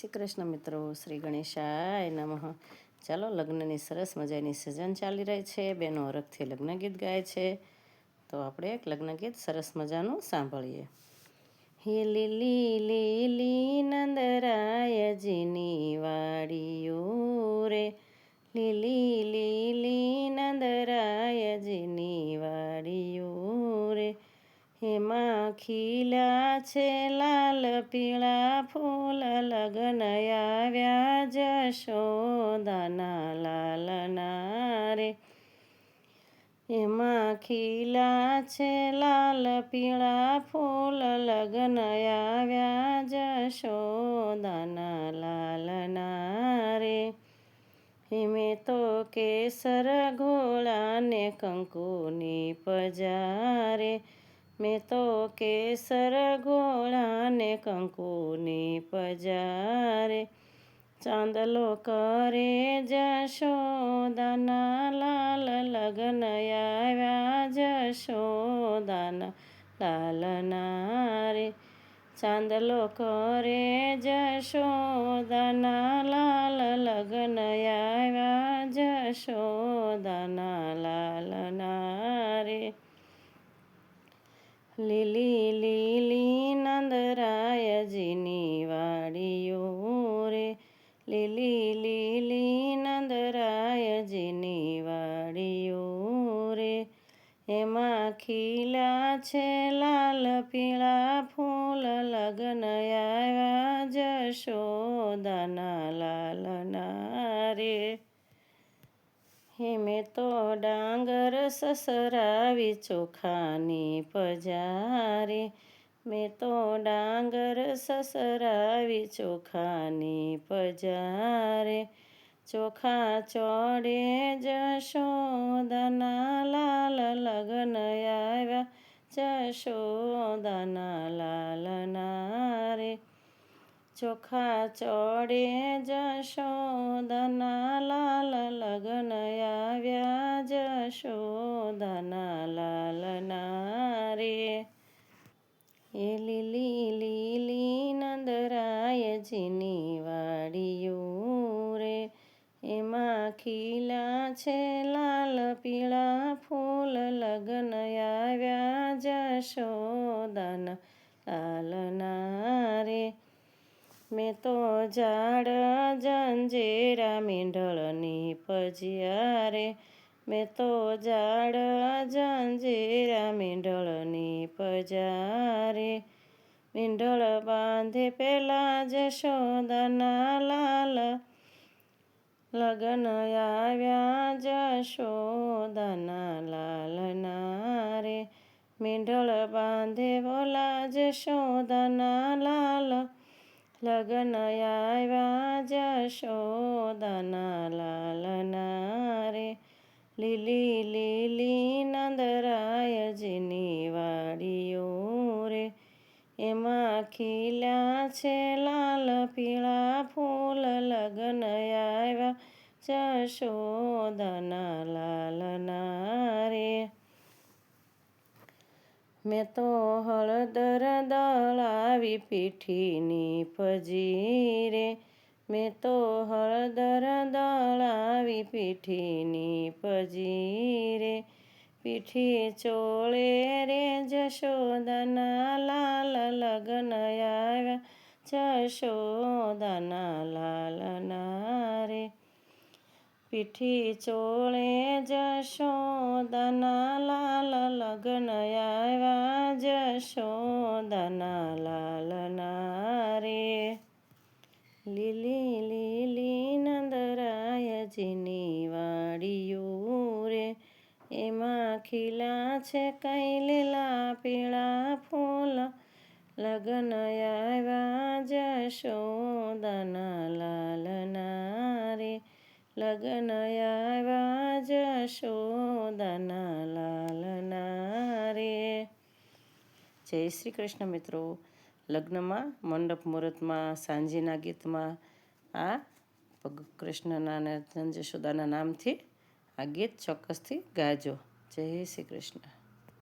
શ્રી કૃષ્ણ મિત્રો, શ્રી ગણેશાય નમઃ. ચાલો, લગ્નની સરસ મજાની સિઝન ચાલી રહી છે. બેનો હરખથી લગ્ન ગીત ગાય છે. તો આપણે એક લગ્ન ગીત સરસ મજાનું સાંભળીએ. હે લીલી લીલી નંદરાયજીની વાડીઓ રે. લીલી છે લાલ પીળા ફૂલ લગ્ન આવ્યા જશોદાના લાલના રે એમાં ખીલા છે લાલ પીળા ફૂલ લગ્ન આવ્યા જશોદાના લાલના રે હિમે તો કેસર ઘોળાને કંકુની પજારે. મેં તો કેસર ગોળાને કંકુની પજારે. ચાંદલો કરે જશોદાના લાલ લગ્ન આવ્યા જશોદાના લાલના રે ચાંદલો કરે જશોદાના લાલ લગ્ન આવ્યા જશોદાના લાલના રે લીલી લીલી નંદરાયજીની વાડીઓ રે. લીલી લીલી નંદરાયજીની વાડીઓ રે. એમાં ખીલા છે લાલ પીળા ફૂલ, લગ્ન આવ્યા જશોદાના લાલના રે હેમે તો ડાંગર સસરાવી ચોખાની પજારે. મેં તો ડાંગર સસરાવી ચોખાની પજારે. ચોખા ચોડે જશોદાના લાલ લગ્ન આવ્યા જશોદાના લાલના રે ચોખા ચોડે જશોદાના નંદરાયજીની વાડીઓ રે એમાં ખીલા છે લાલ પીળા ફૂલ, લગ્ન આવ્યા જશોદાના લાલના રે મેં તો ઝાડ જંજેરા પજિયા પજિયારે. મેં તો ઝાડ જંજેરા મેંઢળની પજારે મીંઢળ બાંધે પેલા જશોદાના લાલ લગ્ન આવ્યા જશોદાના લાલ રે મીંઢળ બાંધે બોલા જશોદાના લાલ લગ્ન આવ્યા જશોદાના લાલ રે લીલી લીલી લગ્ન આવ્યા જશોદના લાલના રે મેં તો હળદર દળાવી પીઠીની પજીરે મેં તો હળદર દળાવી પીઠીની પજીરે પીઠી ચોળે રે જશોદાના લાલ લગ્ન આવ્યા જશોદાના લાલના રે પીઠી ચોળે જશોદાના લાલ લગ્ન આવ્યા જશોદાના લાલના રે લીલી લીલી નંદરાયજીની વાડીઓ રે. એમાં ખીલા છે કઈ લીલા પીળા ફૂલ. લગ્ન આવ્યા જશોદાના લાલના રે લગ્ન આવ્યા જશોદાના જય શ્રી કૃષ્ણ મિત્રો. લગ્નમાં, મંડપ મુહૂર્તમાં, સાંજેના ગીતમાં, આ કૃષ્ણના અને જશોદાના નામથી આ ગીત ચોક્કસથી ગાજો. જય શ્રી કૃષ્ણ.